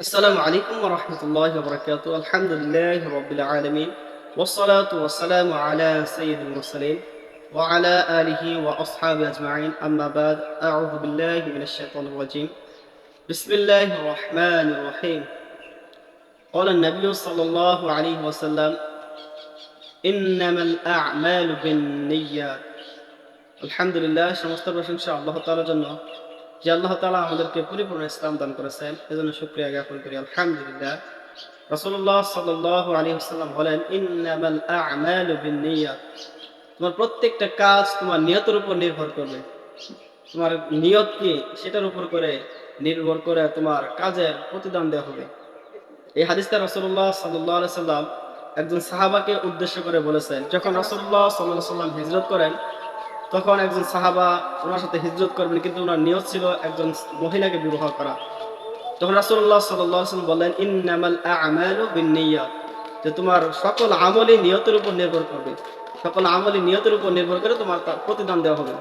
السلام عليكم ورحمة الله وبركاته الحمد لله رب العالمين والصلاة والسلام على سيد المرسلين وعلى آله وأصحابه أجمعين أما بعد أعوذ بالله من الشيطان الرجيم بسم الله الرحمن الرحيم قال النبي صلى الله عليه وسلم إنما الأعمال بالنيات الحمد لله সমস্ত প্রশংসা আল্লাহ তাআলার জন্য যে আল্লাহ তাআলা আমাদেরকে পরিপূর্ণ ইসলাম দান করেছেন, এজন্য শুকরিয়া জ্ঞাপন করি। আলহামদুলিল্লাহ। রাসূলুল্লাহ সাল্লাল্লাহু আলাইহি ওয়াসাল্লাম বলেন, ইন্নামাল তোমার প্রত্যেকটা কাজ তোমার নিয়তের উপর নির্ভর করবে। তোমার নিয়ত কি? সেটার উপর করে নির্ভর করে তোমার কাজের প্রতিদান দেওয়া হবে। এই হাদিসটা রাসূলুল্লাহ সাল্লাল্লাহু আলাইহি সাল্লাম একজন সাহাবাকে উদ্দেশ্য করে বলেছেন। যখন রাসূলুল্লাহ সাল্লাল্লাহু আলাইহি সাল্লাম হিজরত করেন তখন একজন সাহাবা ওনার সাথে হিজরত করবেন, কিন্তু ওনার নিয়ত ছিল একজন মহিলাকে বিবাহ করা। তখন রাসুল্লাহ সাল্লাম বললেন, ইন্নামাল আ'মালু বিনিয়া যে তোমার সকল আমলই নিয়তের উপর নির্ভর করবে। সকল আমলই নিয়তের উপর নির্ভর করে তোমার তার প্রতিদান দেওয়া হবে।